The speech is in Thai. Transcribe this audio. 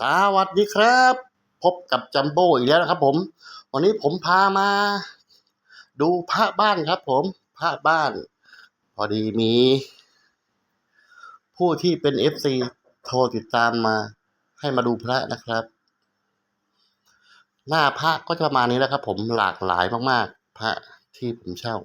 สวัสดีครับ พบกับจัมโบ้อีกแล้วนะครับ ผม วันนี้ผมพามา ดูพระบ้านครับ ผมพระบ้าน พอดีมี ผู้ที่เป็นเอฟซีโทรติดตามมา ให้มาดูพระนะครับ หน้าพระก็จะประมาณนี้แหล้วครับ ผมหลากหลายมากๆ พระที่ผมเช่า